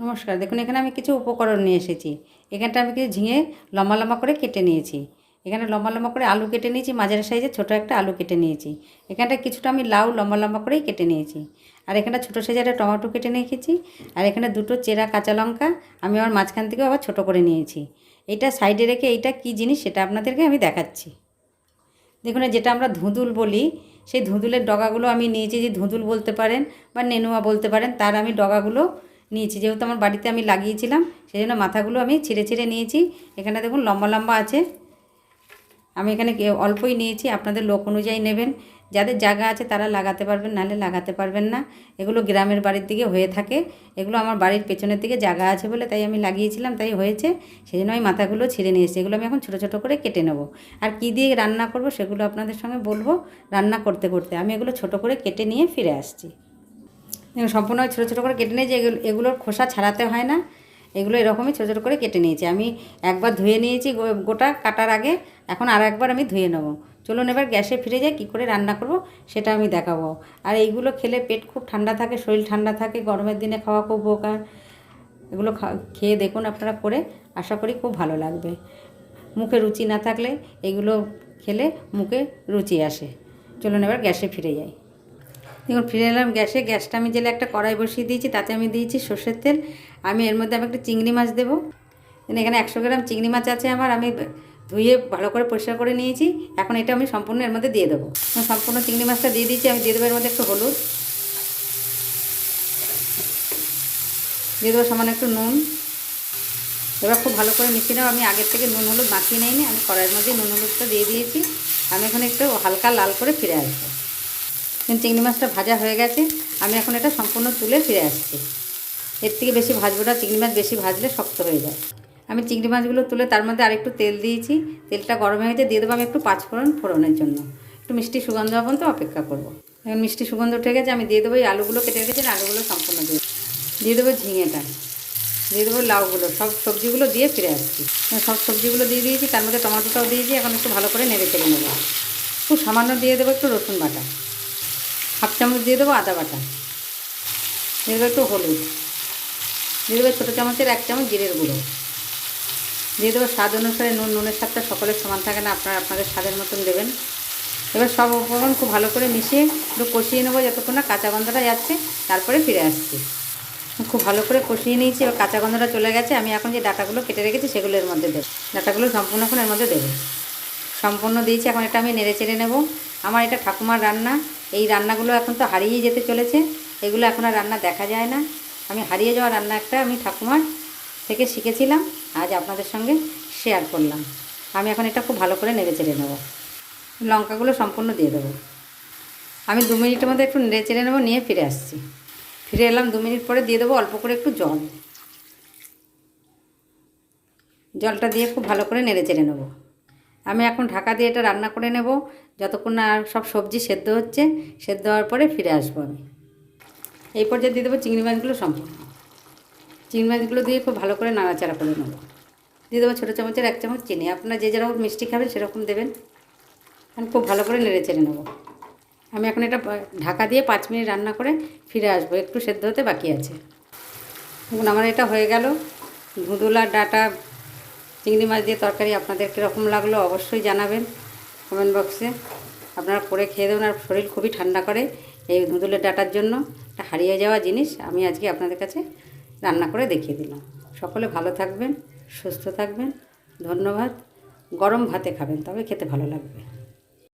নমস্কার। দেখুন, এখানে আমি কিছু উপকরণ নিয়ে এসেছি। এখানটা আমি কিছু ঝিঙে লম্বা লম্বা করে কেটে নিয়েছি। এখানে লম্বা লম্বা করে আলু কেটে নিয়েছি, মাঝারি সাইজের ছোটো একটা আলু কেটে নিয়েছি। এখানটা কিছুটা আমি লাউ লম্বা লম্বা করেই কেটে নিয়েছি। আর এখানটা ছোটো সাইজে একটা টমেটো কেটে নিয়েছি আর এখানে দুটো চেরা কাঁচা লঙ্কা আমি আমার মাঝখান থেকেও আবার ছোটো করে নিয়েছি। এইটা সাইডে রেখে এইটা কী জিনিস সেটা আপনাদেরকে আমি দেখাচ্ছি। দেখুন যেটা আমরা ধুঁদুল বলি, সেই ধুঁদুলের ডগাগুলো আমি নিয়েছি, যে ধুঁদুল বলতে পারেন বা নেনুয়া বলতে পারেন, তার আমি ডগাগুলো নিয়েছি। যেহেতু আমার বাড়িতে আমি লাগিয়েছিলাম সেই জন্য মাথাগুলো আমি ছিঁড়ে ছিঁড়ে নিয়েছি। এখানে দেখুন লম্বা লম্বা আছে। আমি এখানে অল্পই নিয়েছি, আপনাদের লোক অনুযায়ী নেবেন। যাদের জায়গা আছে তারা লাগাতে পারবেন, নাহলে লাগাতে পারবেন না। এগুলো গ্রামের বাড়ির দিকে হয়ে থাকে। এগুলো আমার বাড়ির পেছনের দিকে জায়গা আছে বলে তাই আমি লাগিয়েছিলাম, তাই হয়েছে। সেই জন্য আমি মাথাগুলো ছিঁড়ে নিয়ে এসেছি। এগুলো আমি এখন ছোটো ছোটো করে কেটে নেব। আর কী দিয়ে রান্না করব সেগুলো আপনাদের সঙ্গে বলব। রান্না করতে করতে আমি এগুলো ছোটো করে কেটে নিয়ে ফিরে আসছি। সম্পূর্ণ ছোটো ছোটো করে কেটে নিয়েছি। এগুলো এগুলোর খোসা ছাড়াতে হয় না। এগুলো এরকমই ছোটো ছোটো করে কেটে নিয়েছি। আমি একবার ধুয়ে নিয়েছি গোটা কাটার আগে। এখন আর একবার আমি ধুয়ে নেব। চলুন এবার গ্যাসে ফিরে যাই, কী করে রান্না করব সেটা আমি দেখাবো। আর এইগুলো খেলে পেট খুব ঠান্ডা থাকে, শরীর ঠান্ডা থাকে, গরমের দিনে খাওয়া খুব উপকার। এগুলো খেয়ে দেখুন আপনারা করে। আশা করি খুব ভালো লাগবে। মুখে রুচি না থাকলে এগুলো খেলে মুখে রুচি আসে। চলুন এবার গ্যাসে ফিরে যাই। দেখুন, ফিরে এলাম গ্যাসে। গ্যাসটা আমি জেলে একটা কড়াই বসিয়ে দিয়েছি, তাতে আমি দিয়েছি সর্ষের তেল। আমি এর মধ্যে আমি একটা চিংড়ি মাছ দেবো। এখানে একশো গ্রাম চিংড়ি মাছ আছে আমার, আমি ধুয়ে ভালো করে পরিষ্কার করে নিয়েছি। এখন এটা আমি সম্পূর্ণ এর মধ্যে দিয়ে দেবো। সম্পূর্ণ চিংড়ি মাছটা দিয়ে দিয়েছি, আমি দিয়ে দেবো এর মধ্যে একটু হলুদ। দিয়ে দেবো সামান্য একটু নুন। এবার খুব ভালো করে মিশিয়ে নেব আমি আগের থেকে নুন হলুদ মাখিয়ে নিইনি, আমি কড়াইয়ের মধ্যে নুন হলুদটা দিয়ে দিয়েছি। আমি এখন একটু হালকা লাল করে ফিরে আসব। চিংড়ি মাছটা ভাজা হয়ে গেছে, আমি এখন এটা সম্পূর্ণ তুলে ফিরে আসছি। এর থেকে বেশি ভাজবো না, চিংড়ি মাছ বেশি ভাজলে শক্ত হয়ে যায়। আমি চিংড়ি মাছগুলো তুলে তার মধ্যে আরেকটু তেল দিয়েছি, তেলটা গরম হয়ে গেছে, দিয়ে দেবো আমি একটু পাঁচফোড়ন ফোড়নের জন্য। একটু মিষ্টি সুগন্ধ পর্যন্ত অপেক্ষা করব। এখন মিষ্টি সুগন্ধ উঠে গেছে, আমি দিয়ে দেবো এই আলুগুলো কেটে রেখেছি আলুগুলো সম্পূর্ণ দিয়ে দিয়ে দেবো ঝিঙেটা, দিয়ে দেবো লাউগুলো, সব সবজিগুলো দিয়ে ফিরে আসছি। সব সবজিগুলো দিয়ে দিয়েছি, তার মধ্যে টমেটোটাও দিয়েছি এখন একটু ভালো করে নেড়ে চেড়ে নেব। খুব সামান্য দিয়ে দেবো একটু রসুন বাটা। চামচ দিয়ে দেবো আদা বাটা। দিয়ে দেবো একটু হলুদ। দিয়ে দেবো ছোটো চামচের এক চামচ জিরের গুঁড়ো। দিয়ে দেবো স্বাদ অনুসারে নুন। নুনের স্বাদটা সকলের সমান থাকে না, আপনারা আপনাদের স্বাদের মতন দেবেন। এবার সব উপকরণ খুব ভালো করে মিশিয়ে একটু কষিয়ে নেব যতক্ষণ না কাঁচা গন্ধটা যাচ্ছে, তারপরে ফিরে আসছি। খুব ভালো করে কষিয়ে নিয়েছি, এবার কাঁচা গন্ধটা চলে গেছে। আমি এখন যে ডাটাগুলো কেটে রেখেছি, সেগুলো এর মধ্যে দেবো। ডাটাগুলো সম্পূর্ণ এখন এর মধ্যে দেবো। সম্পূর্ণ দিয়েছি, এখন এটা আমি নেড়ে চেড়ে নেব। আমার এটা ঠাকুমার রান্না। এই রান্নাগুলো এখন তো হারিয়ে যেতে চলেছে, এগুলো এখন আর রান্না দেখা যায় না। আমি হারিয়ে যাওয়া রান্না একটা আমি ঠাকুমার থেকে শিখেছিলাম, আজ আপনাদের সঙ্গে শেয়ার করলাম। আমি এখন এটা খুব ভালো করে নেড়ে চেড়ে নেব। লঙ্কাগুলো সম্পূর্ণ দিয়ে দেবো। আমি দু মিনিটের মধ্যে একটু নেড়ে চেড়ে নেব, নিয়ে ফিরে আসছি। ফিরে এলাম, দু মিনিট পরে দিয়ে দেবো অল্প করে একটু জল। জলটা দিয়ে খুব ভালো করে নেড়ে চেড়ে নেব। আমি এখন ঢাকা দিয়ে এটা রান্না করে নেব। যতক্ষণ না আর সব সবজি সেদ্ধ হচ্ছে, সেদ্ধ হওয়ার পরে ফিরে আসব আমি। এই পর্যায়ে দিয়ে দেবো চিংড়ি মাছগুলো সম্পূর্ণ। চিংড়ি মাছগুলো দিয়ে খুব ভালো করে নাড়াচাড়া করে নেব। দিয়ে দেবো ছোটো চামচের এক চামচ চিনি। আপনারা যে যেরকম মিষ্টি খাবেন সেরকম দেবেন। আমি খুব ভালো করে নেড়ে চেড়ে নেব। আমি এখন এটা ঢাকা দিয়ে পাঁচ মিনিট রান্না করে ফিরে আসব। একটু সেদ্ধ হতে বাকি আছে। দেখুন, আমার এটা হয়ে গেল। ধুঁদুলার ডাটা চিংড়ি মাছ দিয়ে তরকারি আপনাদের কীরকম লাগল অবশ্যই জানাবেন কমেন্ট বক্সে আপনারা করে খেয়ে দেবেন আর শরীর খুবই ঠান্ডা করে এই ধুঁদুলের ডাটার জন্য। একটা হারিয়ে যাওয়া জিনিস, আমি আজকে আপনাদের কাছে রান্না করে দেখিয়ে দিলাম। সকলে ভালো থাকবেন, সুস্থ থাকবেন, ধন্যবাদ। গরম ভাতে খাবেন, তবে খেতে ভালো লাগবে।